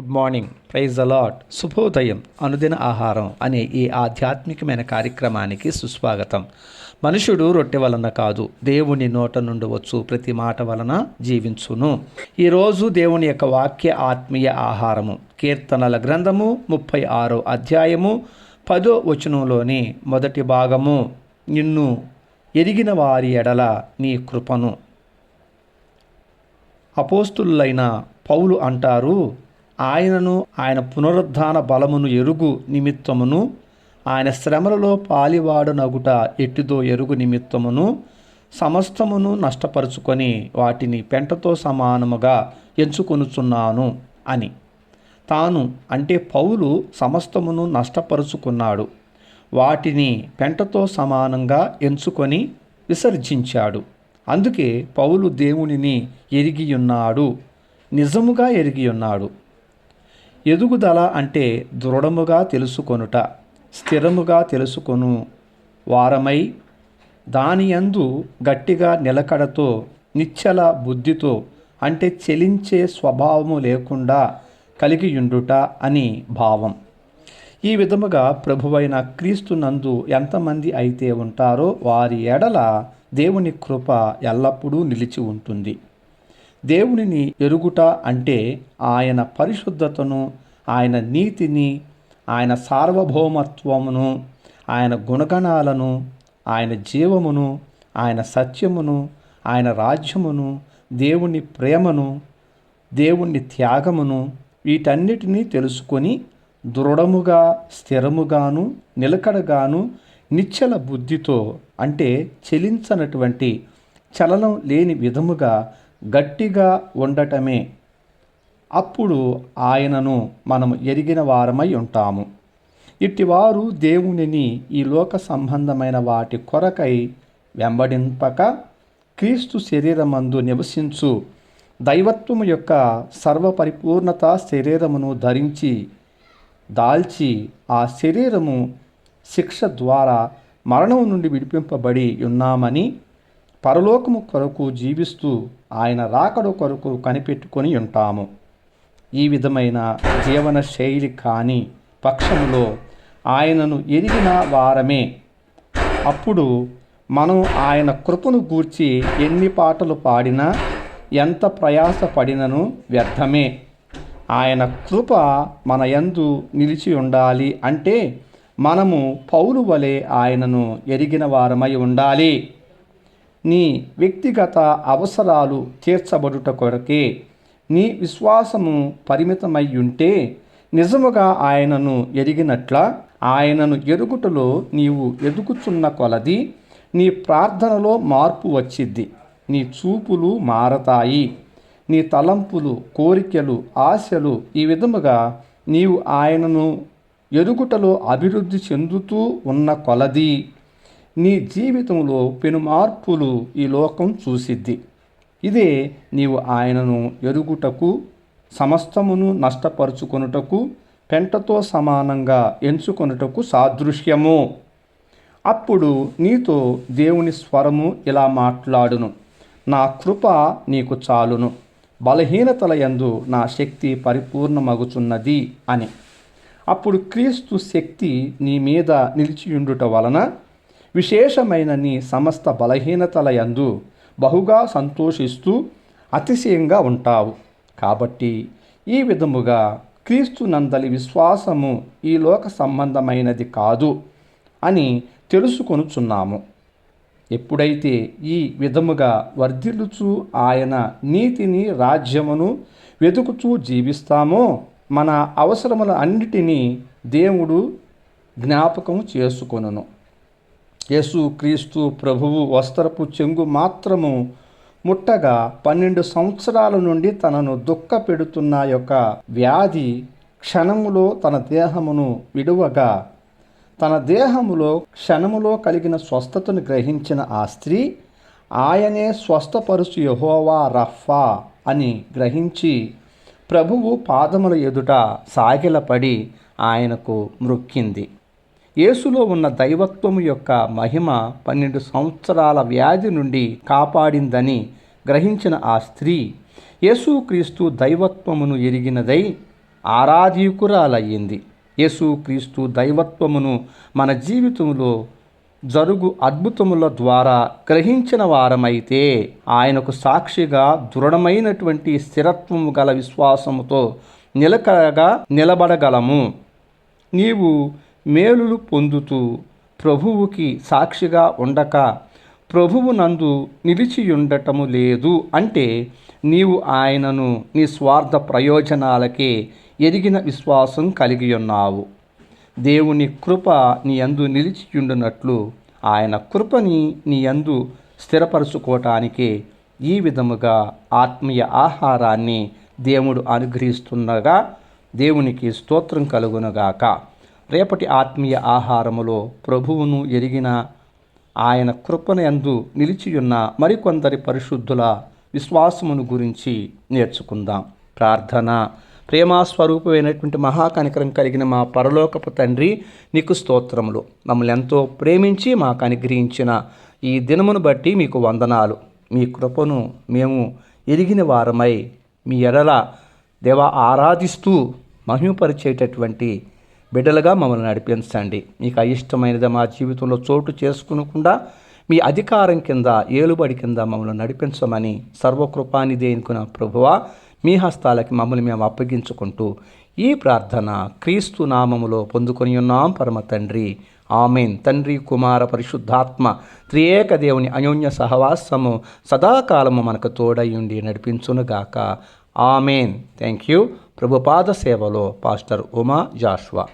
Good morning praise allot శుభోదయం. అనుదిన ఆహారం అనే ఈ ఆధ్యాత్మికమైన కార్యక్రమానికి సుస్వాగతం. మనుషుడు రొట్టె వలన కాదు దేవుని నోట నుండి వచ్చు ప్రతి మాట వలన జీవించును. ఈరోజు దేవుని యొక్క వాక్య ఆత్మీయ ఆహారము. కీర్తనల గ్రంథము ముప్పై ఆరో అధ్యాయము పదో వచనంలోని మొదటి భాగము. నిన్ను ఎరిగిన వారి ఎడల నీ కృపను. అపోస్తులైన పౌలు అంటారు ఆయనను ఆయన పునరుద్ధాన బలమును ఎరుగు నిమిత్తమును ఆయన శ్రమలలో పాలివాడనగుట ఎట్టిదో ఎరుగు నిమిత్తమును సమస్తమును నష్టపరుచుకొని వాటిని పెంటతో సమానముగా ఎంచుకొనుచున్నాను అని. తాను అంటే పౌలు సమస్తమును నష్టపరుచుకున్నాడు. వాటిని పెంటతో సమానంగా ఎంచుకొని విసర్జించాడు. అందుకే పౌలు దేవునిని ఎరిగియున్నాడు. నిజముగా ఎరిగియున్నాడు. ఎదుగుదల అంటే దృఢముగా తెలుసుకొనుట స్థిరముగా తెలుసుకొను. వారమై దానియందు గట్టిగా నిలకడతో నిశ్చల బుద్ధితో అంటే చెలించే స్వభావము లేకుండా కలిగియుండుట అని భావం. ఈ విధముగా ప్రభువైన క్రీస్తునందు ఎంతమంది అయితే ఉంటారో వారి ఎడల దేవుని కృప ఎల్లప్పుడూ నిలిచి ఉంటుంది. దేవునిని ఎరుగుట అంటే ఆయన పరిశుద్ధతను ఆయన నీతిని ఆయన సార్వభౌమత్వమును ఆయన గుణగణాలను ఆయన జీవమును ఆయన సత్యమును ఆయన రాజ్యమును దేవుని ప్రేమను దేవుని త్యాగమును వీటన్నిటినీ తెలుసుకొని దృఢముగా స్థిరముగాను నిలకడగాను నిశ్చల బుద్ధితో అంటే చెలించనటువంటి చలనం లేని విధముగా గట్టిగా ఉండటమే. అప్పుడు ఆయనను మనం ఎరిగిన వారమై ఉంటాము. ఇట్టివారు దేవునిని ఈ లోక సంబంధమైన వాటి కొరకై వెంబడింపక క్రీస్తు శరీరమందు నివసించు దైవత్వము యొక్క సర్వపరిపూర్ణత శరీరమును ధరించి దాల్చి ఆ శరీరము శిక్ష ద్వారా మరణం నుండి విడిపింపబడి ఉన్నామని పరలోకము కొరకు జీవిస్తూ ఆయన రాకడ కొరకు కనిపెట్టుకొని ఉంటాము. ఈ విధమైన జీవన శైలి కాని పక్షములో ఆయనను ఎరిగిన వారమే. అప్పుడు మనం ఆయన కృపను గూర్చి ఎన్ని పాటలు పాడినా ఎంత ప్రయాసపడినను వ్యర్థమే. ఆయన కృప మన యందు నిలిచి ఉండాలి అంటే మనము పౌలు వలె ఆయనను ఎరిగిన వారమై ఉండాలి. నీ వ్యక్తిగత అవసరాలు తీర్చబడుట కొరకే నీ విశ్వాసము పరిమితమై ఉంటే నిజముగా ఆయనను ఎరిగినట్ల ఆయనను ఎరుగుటలో నీవు ఎదుగుచున్న కొలది నీ ప్రార్థనలో మార్పు వచ్చిద్ది. నీ చూపులు మారతాయి. నీ తలంపులు కోరికలు ఆశలు ఈ విధముగా నీవు ఆయనను ఎరుగుటలో అభివృద్ధి చెందుతూ ఉన్న కొలది. నీ జీవితంలో పెను మార్పులు ఈ లోకం చూసిద్ది. ఇదే నీవు ఆయనను ఎరుగుటకు సమస్తమును నష్టపరుచుకొనుటకు పెంటతో సమానంగా ఎంచుకొనుటకు సాదృశ్యము. అప్పుడు నీతో దేవుని స్వరము ఇలా మాట్లాడును. నా కృప నీకు చాలును. బలహీనతల యందు నా శక్తి పరిపూర్ణమగుచున్నది అని. అప్పుడు క్రీస్తు శక్తి నీ మీద నిలిచియుండుట వలన విశేషమైన నీ సమస్త బలహీనతల యందు బహుగా సంతోషిస్తూ అతిశయంగా ఉంటావు. కాబట్టి ఈ విధముగా క్రీస్తు నందలి విశ్వాసము ఈ లోక సంబంధమైనది కాదు అని తెలుసుకొనుచున్నాము. ఎప్పుడైతే ఈ విధముగా వర్ధిల్లుచు ఆయన నీతిని రాజ్యమును వెతుకుచూ జీవిస్తామో మన అవసరముల అన్నిటినీ దేవుడు జ్ఞాపకం చేసుకొనును. యేసు క్రీస్తు ప్రభువు వస్త్రపు చెంగు మాత్రము ముట్టగా పన్నెండు సంవత్సరాల నుండి తనను దుఃఖ పెడుతున్న యొక్క వ్యాధి క్షణములో తన దేహమును విడువగా తన దేహములో క్షణములో కలిగిన స్వస్థతను గ్రహించిన ఆ స్త్రీ ఆయనే స్వస్థపరుచు యహోవా రఫా అని గ్రహించి ప్రభువు పాదముల ఎదుట సాగిలపడి ఆయనకు మృక్కింది. యేసులో ఉన్న దైవత్వము యొక్క మహిమ పన్నెండు సంవత్సరాల వ్యాధి నుండి కాపాడిందని గ్రహించిన ఆ స్త్రీ యేసుక్రీస్తు దైవత్వమును ఎరిగినదై ఆరాధీకురాలయ్యింది. యేసుక్రీస్తు దైవత్వమును మన జీవితంలో జరుగు అద్భుతముల ద్వారా గ్రహించిన వారమైతే ఆయనకు సాక్షిగా దృఢమైనటువంటి స్థిరత్వము గల విశ్వాసముతో నిలకడగా నిలబడగలము. నీవు మేలులు పొందుతూ ప్రభువుకి సాక్షిగా ఉండక ప్రభువు నందు నిలిచియుండటము లేదు అంటే నీవు ఆయనను నీ స్వార్థ ప్రయోజనాలకే ఎదిగిన విశ్వాసం కలిగి ఉన్నావు దేవుని కృప నీ యందు నిలిచియుండునట్లు ఆయన కృపని నీ యందు స్థిరపరచుకోవటానికి ఈ విధముగా ఆత్మీయ ఆహారాన్ని దేవుడు అనుగ్రహిస్తుండగా దేవునికి స్తోత్రం కలుగునుగాక. రేపటి ఆత్మీయ ఆహారములో ప్రభువును ఎరిగిన ఆయన కృపనందు నిలిచియున్న మరికొందరి పరిశుద్ధుల విశ్వాసమును గురించి నేర్చుకుందాం. ప్రార్థన. ప్రేమాస్వరూపమైనటువంటి మహాకనికరం కలిగిన మా పరలోకపు తండ్రి నీకు స్తోత్రములు. మమ్మల్ని ఎంతో ప్రేమించి మాకు అనుగ్రహించిన ఈ దినమును బట్టి మీకు వందనాలు. మీ కృపను మేము ఎరిగిన వారమై మీ ఎడల దేవ ఆరాధిస్తూ మహిమపరిచేటటువంటి బిడ్డలుగా మమ్మల్ని నడిపించండి. మీకు అయిష్టమైనది మా జీవితంలో చోటు చేసుకునకుండా మీ అధికారం కింద ఏలుబడి కింద మమ్మల్ని నడిపించమని సర్వకృపాని దేనికున్న ప్రభువా మీ హస్తాలకి మమ్మల్ని మేము అప్పగించుకుంటూ ఈ ప్రార్థన క్రీస్తు నామములో పొందుకొని ఉన్నాం పరమ తండ్రి. ఆమెన్. తండ్రి కుమార పరిశుద్ధాత్మ త్రియేక దేవుని అన్యోన్య సహవాసము సదాకాలము మనకు తోడయుండి నడిపించునుగాక ఆమెన్. థ్యాంక్ యూ ప్రభుపాద సేవలో పాస్టర్ ఉమా జాష్వా.